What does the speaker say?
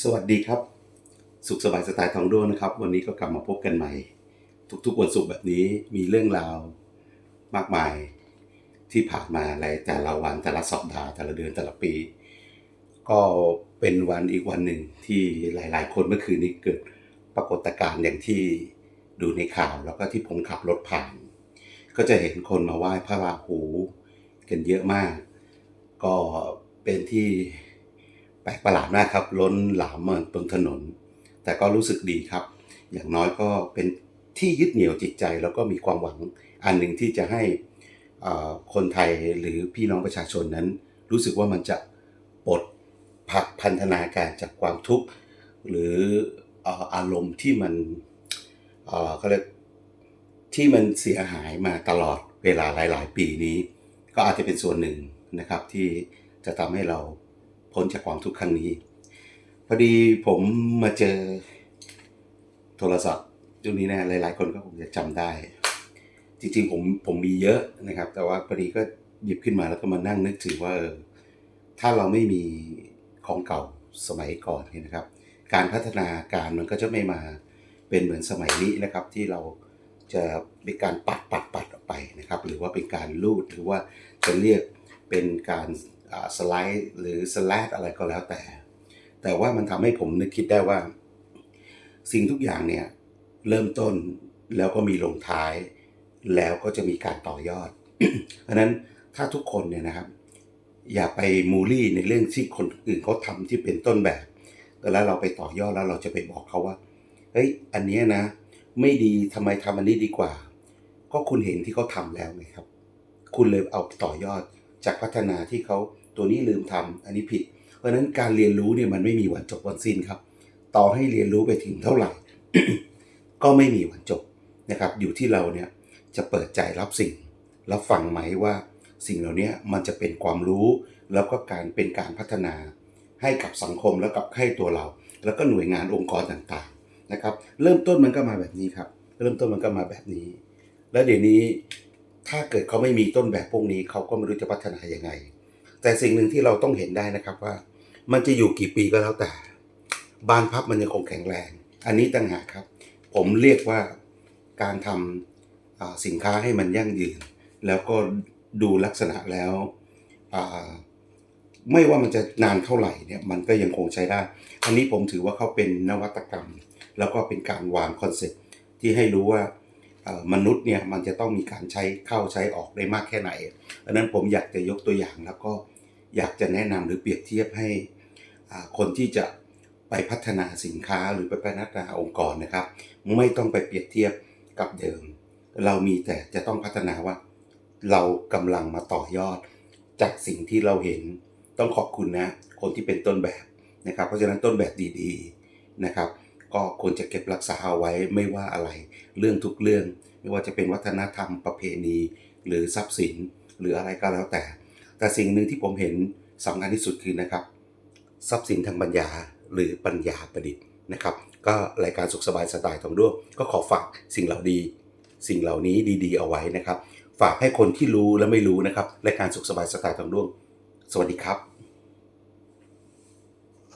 สวัสดีครับ สุขสบายสไตล์ทองด้วงนะครับ วันนี้ก็กลับมาพบกันใหม่ ทุกๆวันศุกร์แบบนี้มีเรื่องราวมากมายที่ผ่านมาในแต่ละวันแต่ละสัปดาห์แต่ละเดือนแต่ละปี ก็เป็นวันอีกวันหนึ่งที่หลาย ๆ คนเมื่อคืนนี้เกิดปรากฏการณ์อย่างที่ดูในข่าวแล้วก็ที่ผมขับรถผ่าน ก็จะเห็นคนมาไหว้พระราหูกันเยอะมาก ก็เป็นที่ แปลกประหลาดมากครับ ล้นหลามมาบนถนน แต่ก็รู้สึกดีครับ อย่างน้อยก็เป็นที่ยึดเหนี่ยวจิตใจ แล้วก็มีความหวังอันหนึ่งที่จะให้คนไทยหรือพี่น้องประชาชนนั้น รู้สึกว่ามันจะปลดผักพันธนาการจากความทุกข์ หรืออารมณ์ที่มันเขาเรียกที่มันเสียหายมาตลอดเวลาหลาย ๆ ปีนี้ ก็อาจจะเป็นส่วนหนึ่งนะครับที่จะทำให้เรา พ้นจากความทุกข์ครั้งนี้ พอดีผมมาเจอโทรศัพท์ยุคนี้นะหลายๆ คนก็คงจะจำได้ จริงๆผมผมมีเยอะนะครับ แต่ว่าพอดีก็หยิบขึ้นมาแล้วก็มานั่งนึกถึงว่าถ้าเราไม่มีของเก่าสมัยก่อนนี่นะครับ การพัฒนาการมันก็จะไม่มาเป็นเหมือนสมัยนี้นะครับ ที่เราจะเป็นการปัดปัดปัดออกไปนะครับ หรือว่าเป็นการลูดหรือว่าจะเรียกเป็นการ สไลด์หรือสแลดอะไรก็แล้วแต่ แต่ว่ามันทำให้ผมนึกคิดได้ว่า สิ่งทุกอย่างเนี่ย เริ่มต้นแล้วก็มีลงท้าย แล้วก็จะมีการต่อยอด เพราะนั้นถ้าทุกคนเนี่ยนะครับ อย่าไปมูลี่ในเรื่องที่คนอื่นเขาทำที่เป็นต้นแบบแล้วเราไปต่อยอดแล้วเราจะไปบอกเขาว่า เฮ้ย อันนี้นะ ไม่ดีทำไมทำอันนี้ดีกว่า ก็คุณเห็นที่เขาทำแล้วไงครับ คุณเลยเอาต่อยอดจากพัฒนาที่เขา ตัวนี้ลืมทำอันนี้ผิด เพราะฉะนั้นการเรียนรู้เนี่ยมันไม่มีวันจบวันสิ้นครับ ต่อให้เรียนรู้ไปถึงเท่าไหร่ ก็ไม่มีวันจบนะครับ อยู่ที่เราเนี่ยจะเปิดใจรับสิ่งรับฟังไหมว่าสิ่งเหล่านี้มันจะเป็นความรู้ แล้วก็การเป็นการพัฒนาให้กับสังคมแล้วกับให้ตัวเรา แล้วก็หน่วยงานองค์กรต่างๆนะครับ เริ่มต้นมันก็มาแบบนี้ครับ เริ่มต้นมันก็มาแบบนี้ แล้วเดี๋ยวนี้ถ้าเกิดเขาไม่มีต้นแบบพวกนี้เขาก็ไม่รู้จะพัฒนายังไง แต่สิ่งหนึ่งที่เราต้องเห็นได้นะครับว่า มันจะอยู่กี่ปีก็แล้วแต่ บานพับมันยังคงแข็งแรง อันนี้ต่างหากครับ ผมเรียกว่าการทำสินค้าให้มันยั่งยืน แล้วก็ดูลักษณะแล้วไม่ว่ามันจะนานเท่าไหร่เนี่ยมันก็ยังคงใช้ได้ อันนี้ผมถือว่าเขาเป็นนวัตกรรม แล้วก็เป็นการวางคอนเซ็ปต์ที่ให้รู้ว่า มนุษย์เนี่ยมันจะต้องมีการใช้เข้าใช้ออกได้มากแค่ไหนเพราะนั้นผมอยากจะยกตัวอย่างแล้วก็อยากจะแนะนำหรือเปรียบเทียบให้คนที่จะไปพัฒนาสินค้าหรือไปพัฒนาองค์กรนะครับ ไม่ต้องไปเปรียบเทียบกับเดิม เรามีแต่จะต้องพัฒนาว่า เรากำลังมาต่อยอด จากสิ่งที่เราเห็นต้องขอบคุณนะ คนที่เป็นต้นแบบนะครับ เพราะฉะนั้นต้นแบบดีๆนะครับ ก็ควรจะเก็บรักษาเอาไว้ไม่ว่าอะไร เรื่องทุกเรื่อง ไม่ว่าจะเป็นวัฒนธรรมประเพณี หรือทรัพย์สินหรืออะไรก็แล้วแต่ แต่สิ่งหนึ่งที่ผมเห็นสำคัญที่สุดคือนะครับ ทรัพย์สินทางปัญญาหรือปัญญาประดิษฐ์นะครับ ก็รายการสุขสบายสไตล์ทองด้วงก็ขอฝากสิ่งเหล่าดี สิ่งเหล่านี้ดีๆ เอาไว้นะครับ ฝากให้คนที่รู้และไม่รู้นะครับรายการสุขสบายสไตล์ทองด้วง สวัสดีครับ